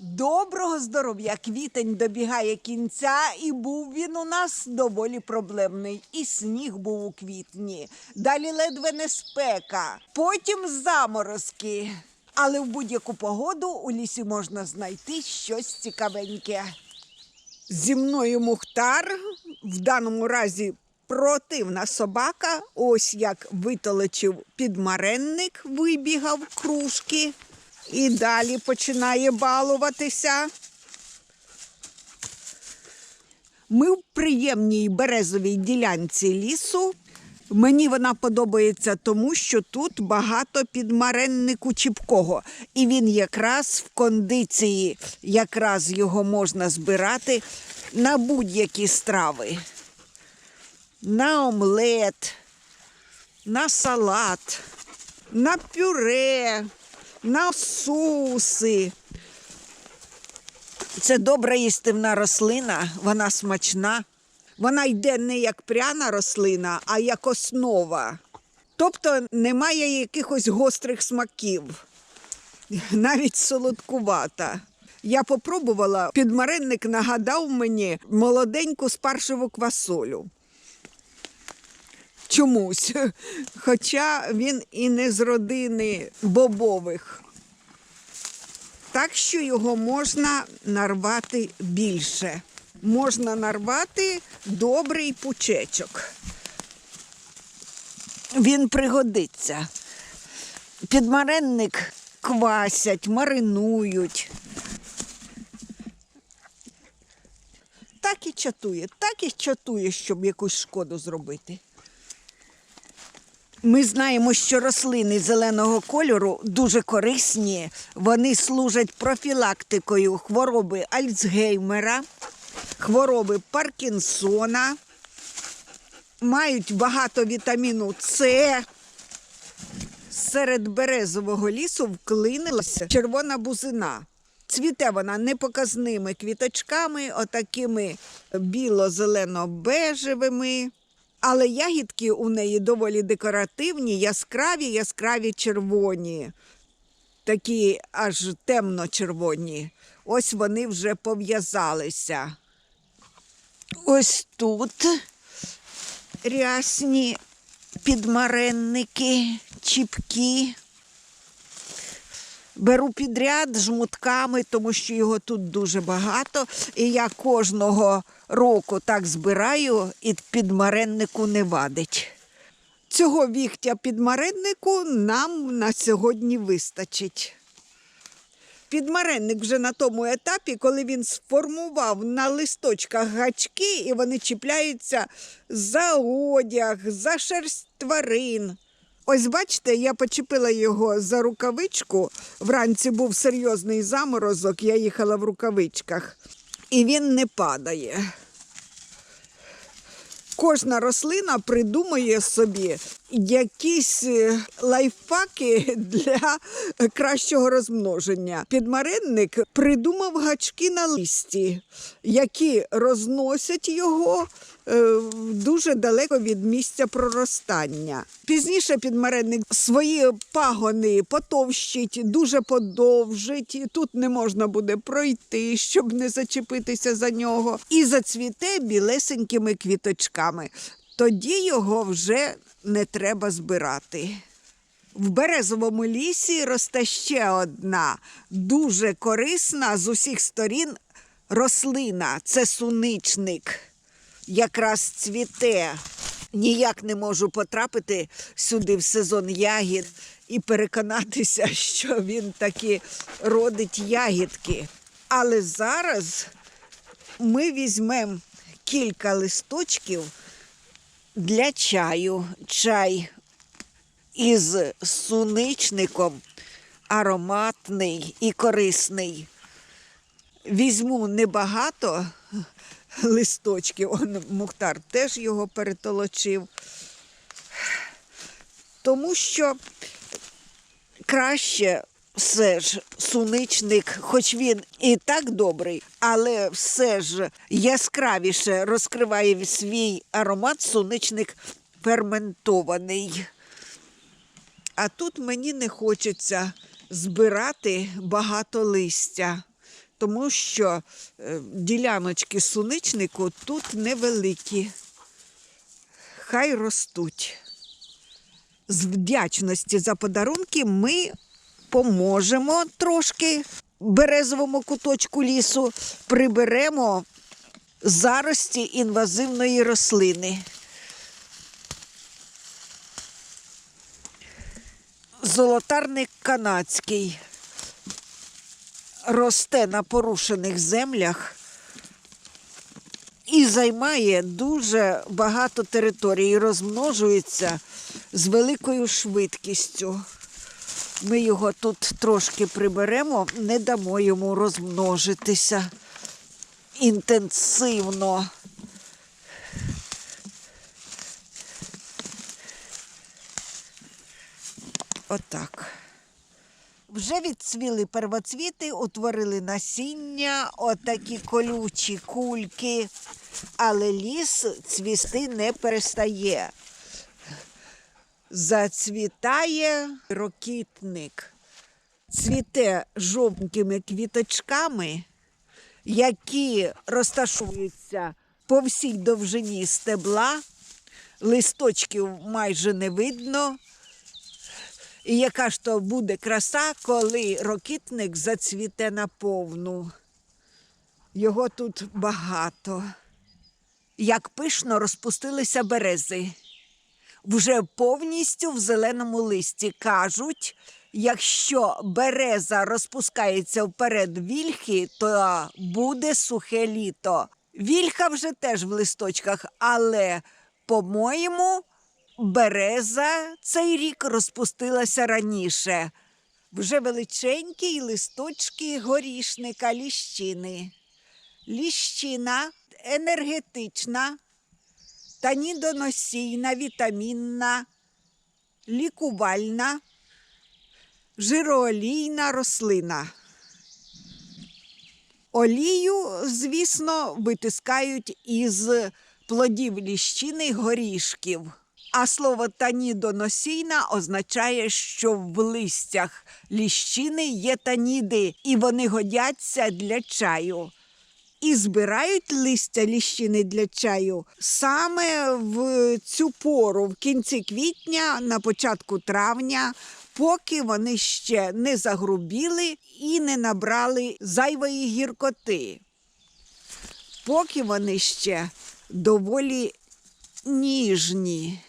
Доброго здоров'я! Квітень добігає кінця, і був він у нас доволі проблемний. І сніг був у квітні. Далі ледве не спека, потім заморозки. Але в будь-яку погоду у лісі можна знайти щось цікавеньке. Зі мною Мухтар, в даному разі противна собака. Ось як витолочив підмаренник, вибігав кружки і далі починає балуватися. Ми в приємній березовій ділянці лісу. Мені вона подобається тому, що тут багато підмареннику чіпкого. І він якраз в кондиції, якраз його можна збирати на будь-які страви. На омлет, на салат, на пюре, на соуси. Це добра їстивна рослина, вона смачна. Вона йде не як пряна рослина, а як основа. Тобто немає якихось гострих смаків, навіть солодкувата. Я попробувала, підмаренник нагадав мені молоденьку спаршиву квасолю. Чомусь. Хоча він і не з родини бобових. Так що його можна нарвати більше. Можна нарвати добрий пучечок. Він пригодиться. Підмаренник квасять, маринують. Так і чатує, так і чатує, щоб якусь шкоду зробити. Ми знаємо, що рослини зеленого кольору дуже корисні. Вони служать профілактикою хвороби Альцгеймера, хвороби Паркінсона, мають багато вітаміну С. Серед березового лісу вклинилася червона бузина. Цвіте вона непоказними квіточками, отакими біло-зелено-бежевими. Але ягідки у неї доволі декоративні, яскраві, яскраві червоні, такі аж темно-червоні. Ось вони вже пов'язалися. Ось тут рясні підмаренники, чіпки. Беру підряд жмутками, тому що його тут дуже багато. І я кожного року так збираю, і підмареннику не вадить. Цього віхтя підмареннику нам на сьогодні вистачить. Підмаренник вже на тому етапі, коли він сформував на листочках гачки, і вони чіпляються за одяг, за шерсть тварин. Ось бачите, я почепила його за рукавичку. Вранці був серйозний заморозок, я їхала в рукавичках, і він не падає. Кожна рослина придумує собі якісь е, лайфхаки для кращого розмноження. Підмаренник придумав гачки на листі, які розносять його е, дуже далеко від місця проростання. Пізніше підмаренник свої пагони потовщить, дуже подовжить. Тут не можна буде пройти, щоб не зачепитися за нього, і зацвіте білесенькими квіточками. Тоді його вже не треба збирати. В березовому лісі росте ще одна дуже корисна з усіх сторін рослина це суничник. Якраз цвіте. Ніяк не можу потрапити сюди в сезон ягід і переконатися, що він таки родить ягідки. Але зараз ми візьмемо кілька листочків для чаю. Чай із суничником ароматний і корисний. Візьму небагато листочків, Он Мухтар теж його перетолочив, тому що краще все ж суничник, хоч він і так добрий, але все ж яскравіше розкриває свій аромат суничник ферментований. А тут мені не хочеться збирати багато листя. тому що е, діляночки суничнику тут невеликі. Хай ростуть. З вдячності за подарунки ми поможемо трошки березовому куточку лісу, приберемо зарості інвазивної рослини. Золотарник канадський росте на порушених землях і займає дуже багато території, розмножується з великою швидкістю. Ми його тут трошки приберемо, не дамо йому розмножитися інтенсивно. Отак. Вже відцвіли первоцвіти, утворили насіння, отакі колючі кульки, але ліс цвісти не перестає. Зацвітає рокітник, цвіте жовтенькими квіточками, які розташуються по всій довжині стебла, листочків майже не видно. І яка ж то буде краса, коли рокітник зацвіте наповну. Його тут багато. Як пишно розпустилися берези. Вже повністю в зеленому листі кажуть, якщо береза розпускається вперед вільхи, то буде сухе літо. Вільха вже теж в листочках, але, по-моєму, береза цей рік розпустилася раніше. Вже величенькі листочки горішника ліщини. Ліщина енергетична, танідоносійна, вітамінна, лікувальна, жироолійна рослина. Олію, звісно, витискають із плодів ліщини горішків. А слово танідоносійна означає, що в листях ліщини є таніди, і вони годяться для чаю. І збирають листя ліщини для чаю саме в цю пору, в кінці квітня, на початку травня, поки вони ще не загрубіли і не набрали зайвої гіркоти. Поки вони ще доволі ніжні.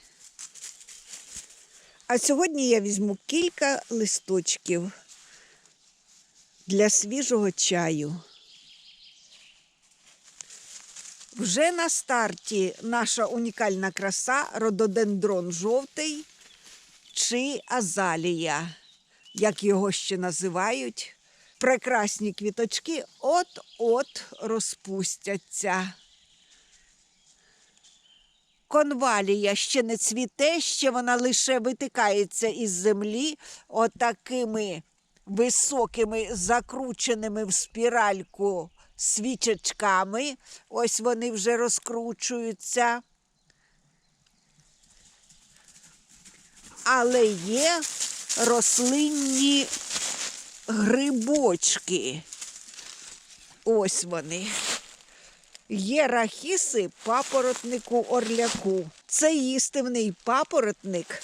А сьогодні я візьму кілька листочків для свіжого чаю. Вже на старті наша унікальна краса рододендрон жовтий чи азалія, як його ще називають. Прекрасні квіточки от-от розпустяться. Конвалія ще не цвіте, ще вона лише витикається із землі отакими високими, закрученими в спіральку свічечками. Ось вони вже розкручуються. Але є рослинні грибочки. Ось вони. Є рахіси папоротнику орляку. Це їстивний папоротник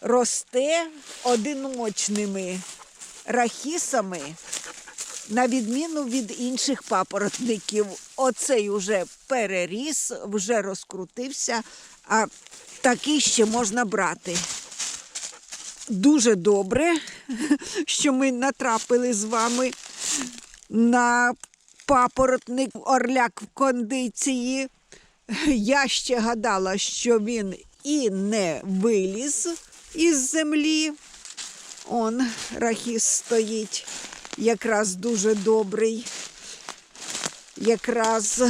росте одиночними рахісами, на відміну від інших папоротників. Оцей уже переріс, вже розкрутився, а такий ще можна брати. Дуже добре, що ми натрапили з вами на папоротник орляк в кондиції. Я ще гадала, що він і не виліз із землі. Он рахіс стоїть, якраз дуже добрий, якраз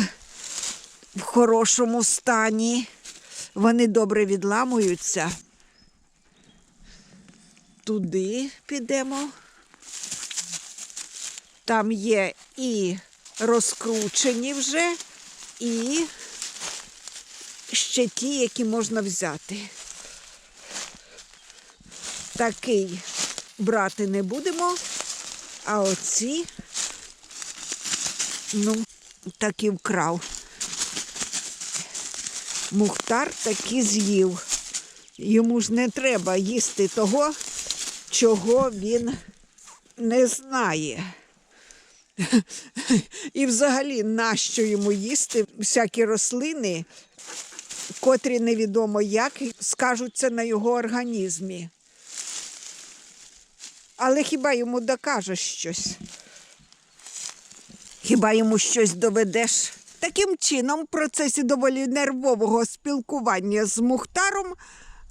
в хорошому стані. Вони добре відламуються. Туди підемо. Там є і розкручені вже, і ще ті, які можна взяти. Такий брати не будемо, а оці Ну, так вкрав. Мухтар таки з'їв. Йому ж не треба їсти того, чого він не знає. І взагалі, нащо йому їсти всякі рослини, котрі невідомо як скажуться на його організмі. Але хіба йому докажеш щось? Хіба йому щось доведеш? Таким чином, в процесі доволі нервового спілкування з Мухтаром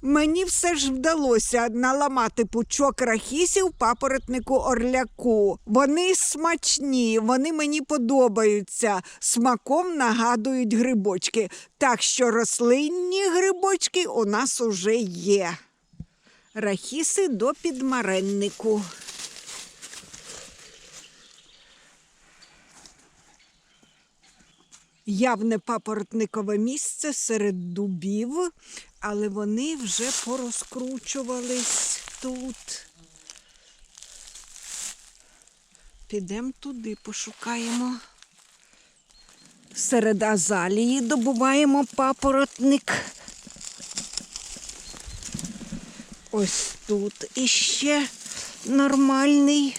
мені все ж вдалося наламати пучок рахісів папоротнику орляку. Вони смачні, вони мені подобаються, смаком нагадують грибочки. Так що рослинні грибочки у нас уже є. Рахіси до підмареннику. Явне папоротникове місце серед дубів, але вони вже порозкручувались тут. Підемо туди, пошукаємо. Серед азалії добуваємо папоротник. Ось тут іще нормальний.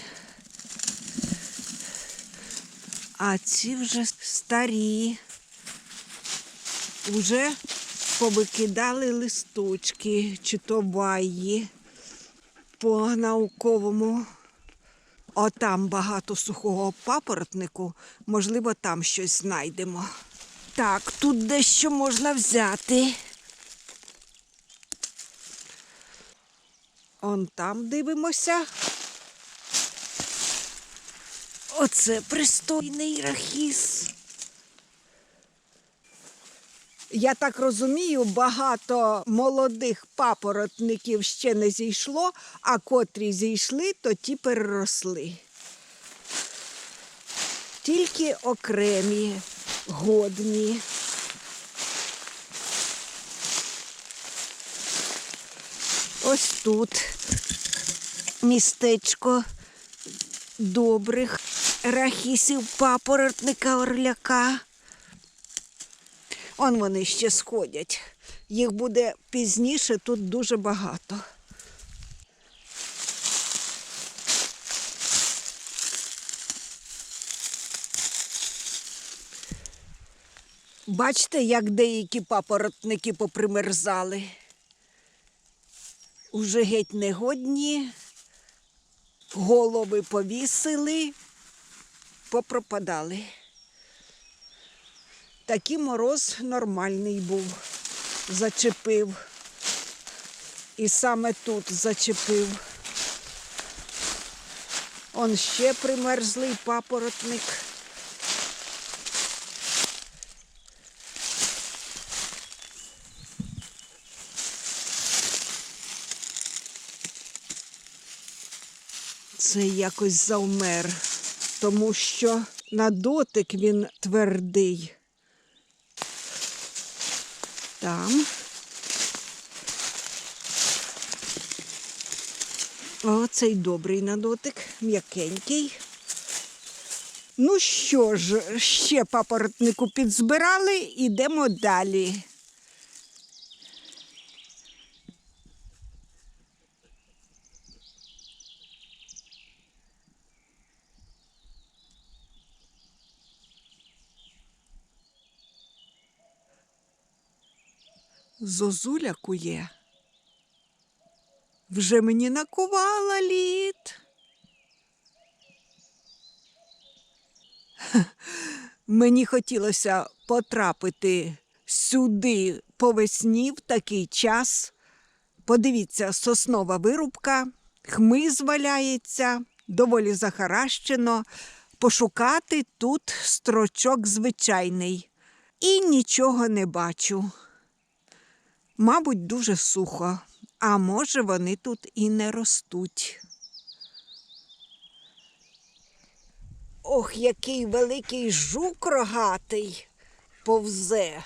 А ці вже старі. Уже повикидали листочки чи то ваї по науковому. О, там багато сухого папоротнику, можливо, там щось знайдемо. Так, тут дещо можна взяти. Он там дивимося. Оце пристойний рахіс. Я так розумію, багато молодих папоротників ще не зійшло, а котрі зійшли, то ті переросли. Тільки окремі, годні. Ось тут містечко добрих рахісів папоротника орляка. Он вони ще сходять. Їх буде пізніше тут дуже багато. Бачите, як деякі папоротники попримерзали. Уже геть негодні, голови повісили, попропадали. Такий мороз нормальний був, зачепив. І саме тут зачепив. Он ще примерзлий папоротник. Це якось завмер, тому що на дотик він твердий. Там. О, цей добрий на дотик, м'якенький. Ну що ж, ще папоротнику підзбирали, ідемо далі. Зозуля кує. Вже мені накувала лід. Мені хотілося потрапити сюди по весні в такий час. Подивіться, соснова вирубка, хмиз валяється, доволі захаращено. Пошукати тут строчок звичайний. І нічого не бачу. Мабуть, дуже сухо, а може, вони тут і не ростуть. Ох, який великий жук рогатий повзе.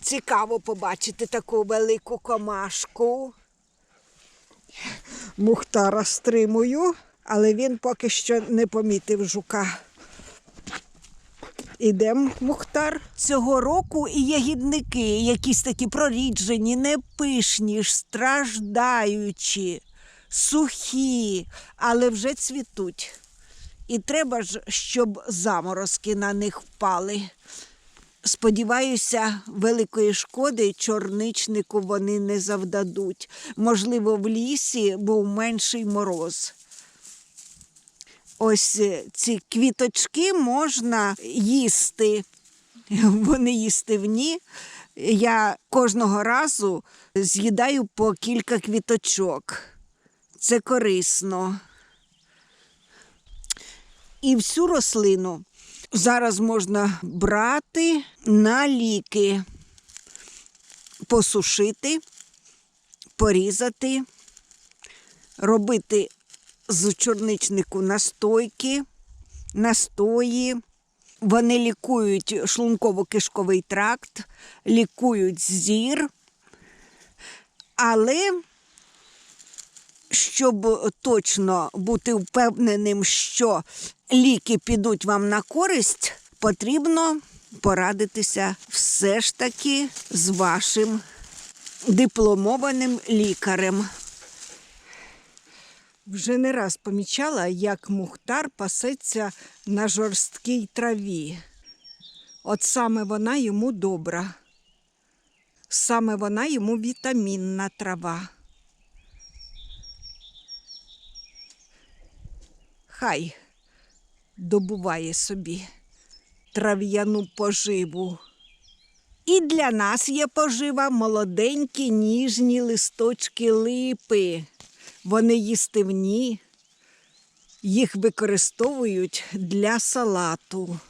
Цікаво побачити таку велику комашку. Мухтара стримую, Але він поки що не помітив жука. Ідем, Мухтар. Цього року і ягідники, якісь такі проріджені, непишні, страждаючі, сухі, але вже цвітуть. І треба ж, щоб заморозки на них впали. Сподіваюся, великої шкоди чорничнику вони не завдадуть. Можливо, в лісі був менший мороз. Ось е, ці квіточки можна їсти. Вони їстивні. Я кожного разу з'їдаю по кілька квіточок. Це корисно. І всю рослину зараз можна брати на ліки, посушити, порізати, робити з чорничнику настойки, настої. Вони лікують шлунково-кишковий тракт, лікують зір. Але щоб точно бути впевненим, що ліки підуть вам на користь, потрібно порадитися все ж таки з вашим дипломованим лікарем. Вже не раз помічала, як Мухтар пасеться на жорсткій траві. От саме вона йому добра. Саме вона йому вітамінна трава. Хай добуває собі трав'яну поживу. І для нас є пожива молоденькі ніжні листочки липи. Вони їстивні, їх використовують для салату.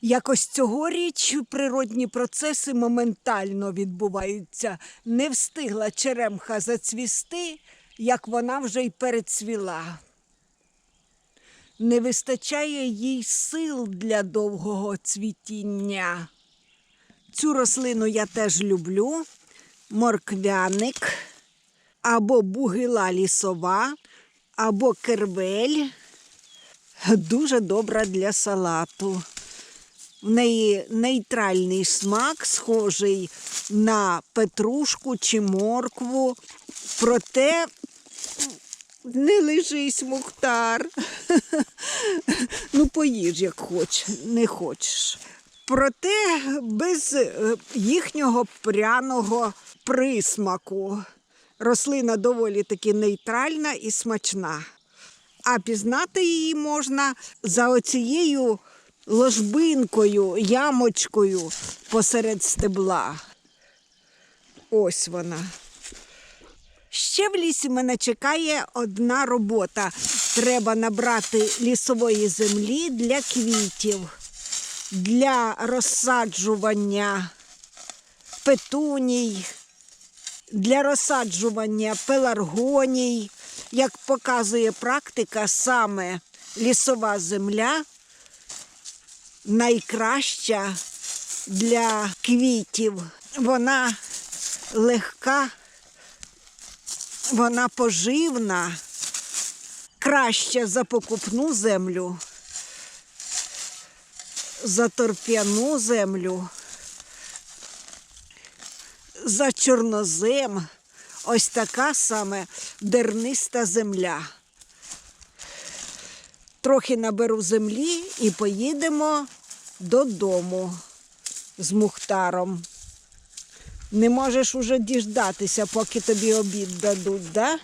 Якось цьогоріч природні процеси моментально відбуваються. Не встигла черемха зацвісти, як вона вже й перецвіла. Не вистачає їй сил для довгого цвітіння. Цю рослину я теж люблю. Морквяник, або бугила лісова, або кервель. Дуже добра для салату. В неї нейтральний смак, схожий на петрушку чи моркву. Проте не лежись, Мухтар. Ну, поїж, як хоч, не хочеш. Проте без е, їхнього пряного присмаку. Рослина доволі таки нейтральна і смачна. А пізнати її можна за оцією ложбинкою, ямочкою посеред стебла. Ось вона. Ще в лісі мене чекає одна робота. Треба набрати лісової землі для квітів, для розсаджування петуній, для розсаджування пеларгоній. Як показує практика, саме лісова земля найкраща для квітів. Вона легка, вона поживна, краща за покупну землю, за торфяну землю, за чорнозем. Ось така саме дерниста земля. Трохи наберу землі і поїдемо додому з Мухтаром. Не можеш уже діждатися, поки тобі обід дадуть, да?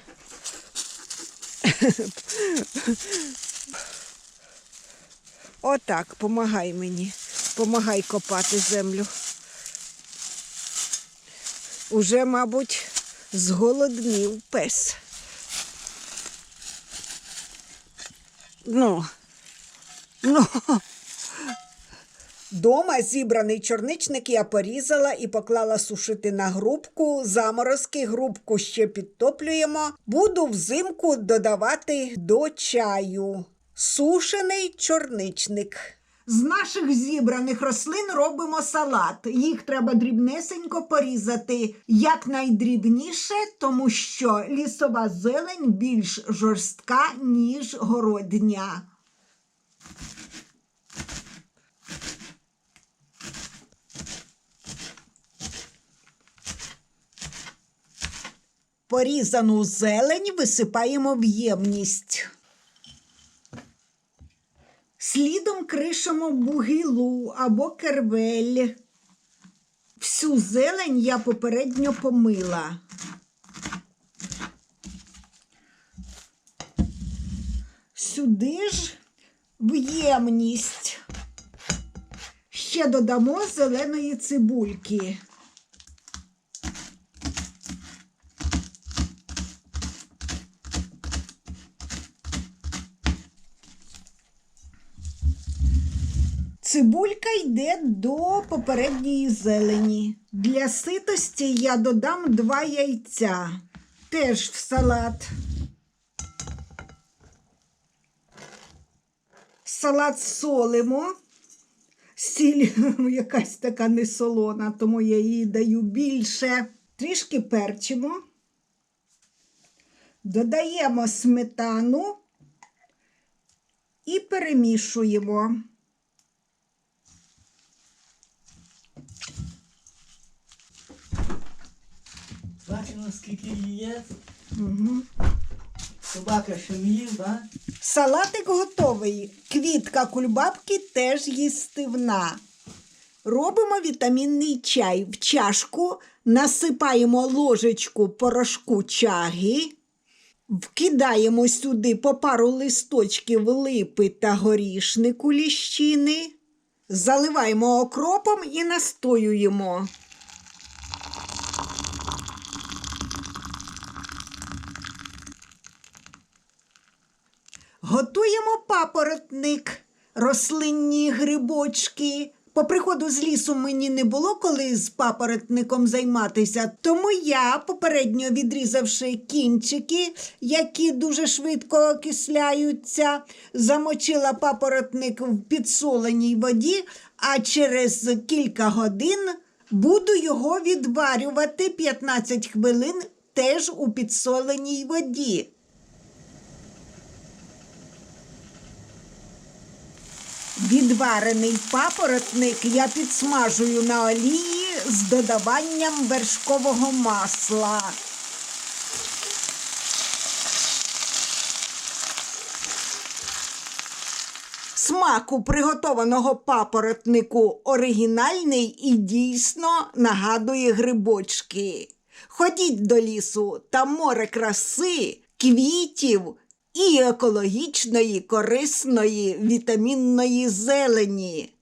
Отак, помагай мені, помагай копати землю. Уже, мабуть, зголоднів пес. Ну, ну. Дома зібраний чорничник я порізала і поклала сушити на грубку. Заморозки грубку ще підтоплюємо. Буду взимку додавати до чаю. Сушений чорничник. З наших зібраних рослин робимо салат. Їх треба дрібнесенько порізати якнайдрібніше, тому що лісова зелень більш жорстка, ніж городня. Порізану зелень висипаємо в ємність. Слідом кришимо бугілу або кервель. Всю зелень я попередньо помила. Сюди ж в ємність ще додамо зеленої цибульки. Цибулька йде до попередньої зелені. Для ситості я додам два яйця. Теж в салат. Салат солимо. Сіль якась така несолона, тому я її даю більше. Трішки перчимо. Додаємо сметану і перемішуємо. Бачимо, скільки її є. Угу. Собака їв, да? Салатик готовий. Квітка кульбабки теж їстивна. Робимо вітамінний чай в чашку, насипаємо ложечку порошку чаги, вкидаємо сюди по пару листочків липи та горішнику ліщини, заливаємо окропом і настоюємо. Готуємо папоротник, рослинні грибочки. По приходу з лісу мені не було коли з папоротником займатися, тому я, попередньо відрізавши кінчики, які дуже швидко окисляються, замочила папоротник в підсоленій воді, а через кілька годин буду його відварювати 15 хвилин теж у підсоленій воді. Відварений папоротник я підсмажую на олії з додаванням вершкового масла. Смак у приготованого папоротнику оригінальний і дійсно нагадує грибочки. Ходіть до лісу, там море краси, квітів і екологічної, корисної, вітамінної зелені.